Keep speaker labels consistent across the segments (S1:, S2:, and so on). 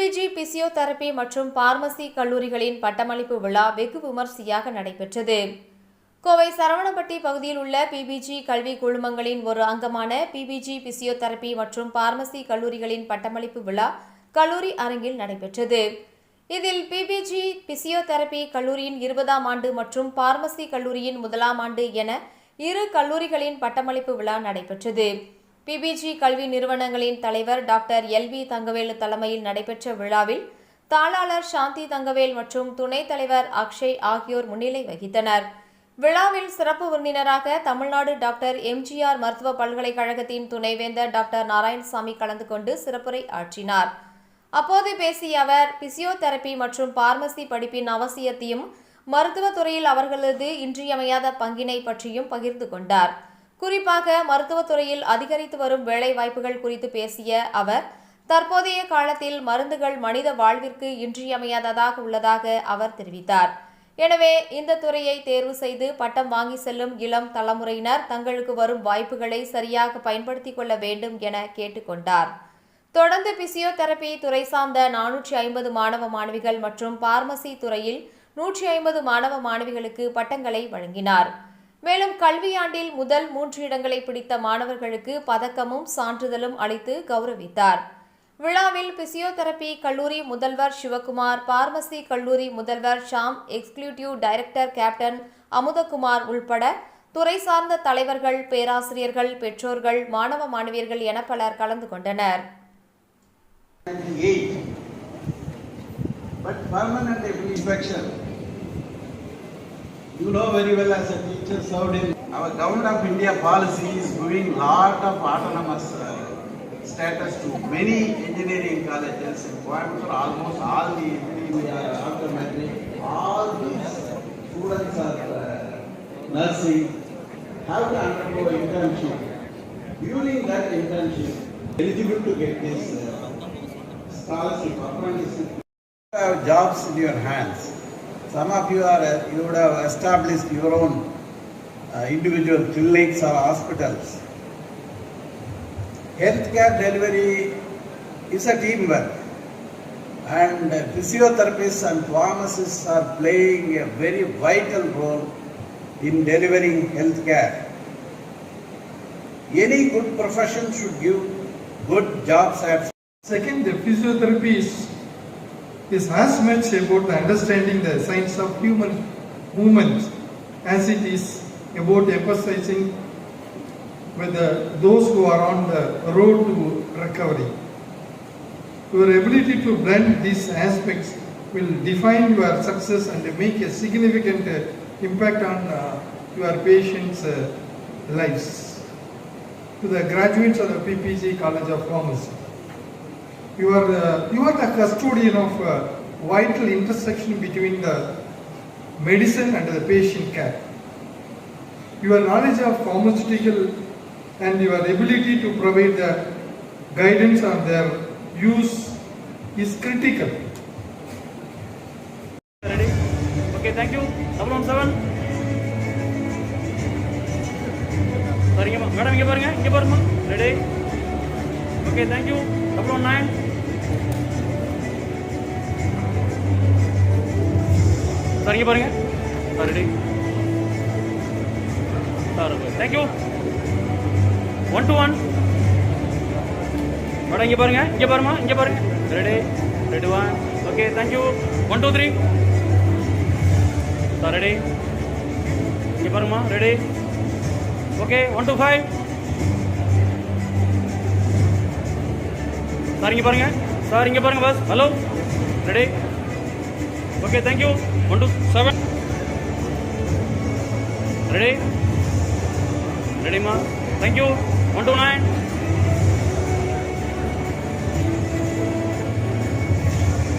S1: Physiotherapy மற்றும் pharmacy கல்லூரிகளின் பட்டமளிப்பு விழா வெகு விமர்சையாக நடைபெற்றது. கோவை சரவணப்பட்டி பகுதியில் உள்ள பிபிஜி கல்வி குழுமங்களின் ஒரு அங்கமான பிபிஜி பிசியோதெரபி மற்றும் பார்மசி கல்லூரிகளின் பட்டமளிப்பு விழா கல்லூரி அரங்கில் நடைபெற்றது. இதில் பிபிஜி பிசியோதெரபி கல்லூரியின் இருபதாம் ஆண்டு மற்றும் பார்மசி கல்லூரியின் முதலாம் ஆண்டு என இரு கல்லூரிகளின் பட்டமளிப்பு விழா நடைபெற்றது. பிபிஜி கல்வி நிறுவனங்களின் தலைவர் டாக்டர் எல் வி தங்கவேலு தலைமையில் நடைபெற்ற விழாவில் தாளாளர் சாந்தி தங்கவேல் மற்றும் துணைத் தலைவர் அக்ஷய் ஆகியோர் முன்னிலை வகித்தனர். விழாவில் சிறப்பு விருந்தினராக தமிழ்நாடு டாக்டர் எம்ஜிஆர் மருத்துவ பல்கலைக்கழகத்தின் துணைவேந்தர் டாக்டர் நாராயணசாமி கலந்து கொண்டு சிறப்புரை ஆற்றினார். அப்போது பேசிய அவர் பிசியோதெரபி மற்றும் பார்மசி படிப்பின் அவசியத்தையும் மருத்துவத் துறையில் அவர்களது இன்றியமையாத பங்கினை பற்றியும் பகிர்ந்து கொண்டார். குறிப்பாக மருத்துவத்துறையில் அதிகரித்து வரும் வேலை வாய்ப்புகள் குறித்து பேசிய அவர் தற்போதைய காலத்தில் மருந்துகள் மனித வாழ்விற்கு இன்றியமையாததாக உள்ளதாக அவர் தெரிவித்தார். எனவே இந்த துறையை தேர்வு செய்து பட்டம் வாங்கி செல்லும் இளம் தலைமுறையினர் தங்களுக்கு வரும் வாய்ப்புகளை சரியாக பயன்படுத்திக் கொள்ள வேண்டும் என கேட்டுக்கொண்டார். தொடர்ந்து பிசியோதெரபி துறை சார்ந்த நானூற்றி ஐம்பது மாணவ மாணவிகள் மற்றும் பார்மசி துறையில் நூற்றி ஐம்பது மாணவ மாணவிகளுக்கு பட்டங்களை வழங்கினார். மேலும் கல்வியாண்டில் முதல் மூன்று இடங்களை பிடித்த மாணவர்களுக்கு பதக்கமும் சான்றிதழும் அளித்து கௌரவித்தார் விழாவில் பிசியோதெரபி கல்லூரி முதல்வர் சிவகுமார் பார்மசி கல்லூரி முதல்வர் Sham executive director captain Amuthakumar உள்பட துறை சார்ந்த தலைவர்கள் பேராசிரியர்கள் பெற்றோர்கள் மாணவ மாணவியர்கள் என பலர் கலந்து கொண்டனர்
S2: But permanent inspection. You know very well as a teacher served in. Our government of India policy is giving lot of autonomous uh, status to many engineering colleges in Coimbatore, almost all the engineering, automatic, all these students are uh, nursing, have to undergo internship. During that internship, eligible to get this uh, scholarship, apprenticeship. You have jobs in your hands. Some of you are, uh, you would have established your own uh, individual clinics or hospitals. Healthcare delivery is a teamwork. And uh, physiotherapists and pharmacists are playing a very vital role in delivering healthcare. Any good profession should give good job satisfaction.
S3: Second, the physiotherapy is, is as much about the understanding the science of human movement as it is about emphasizing with those who are on the road to recovery. Your ability to blend these aspects will define your success and make a significant uh, impact on uh, your patients' uh, lives. To the graduates of the PPG College of Pharmacy You are the, you are the custodian of uh, vital intersection between the medicine and the patient care. Your knowledge of pharmaceutical and your ability to provide the guidance on their use is critical.
S4: Ready? Okay, thank you. Double one seven. சரிங்கம்மா madam இங்கே பாருங்க இங்கே பாருங்கம்மா ready okay thank you double one nine sir இங்கே பாருங்க sir ready sir thank you one two one madam இங்கே பாருங்க. இங்கே பாருமா இங்கே பாருங்க. Ready ready one okay thank you one two three sir ready இங்கே பாருங்கம்மா ready okay one two five sir இங்கே பாருங்க. சார் இங்கே பாருங்க bus hello ready okay thank you one two seven ready ரெடிம்மா thank you one two nine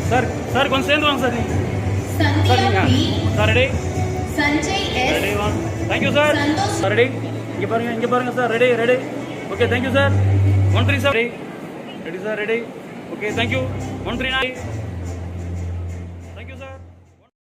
S4: sir sir கொஞ்சம் சேர்ந்து வாங்க sir sir
S5: Sandhya
S4: நீங்கள்
S5: sir ready
S4: ready one thank you
S5: sir.
S4: Sir ready இங்கே பாருங்க இங்கே பாருங்க sir ready ready okay thank you sir one three sir ready ready sir ready okay thank you one three nine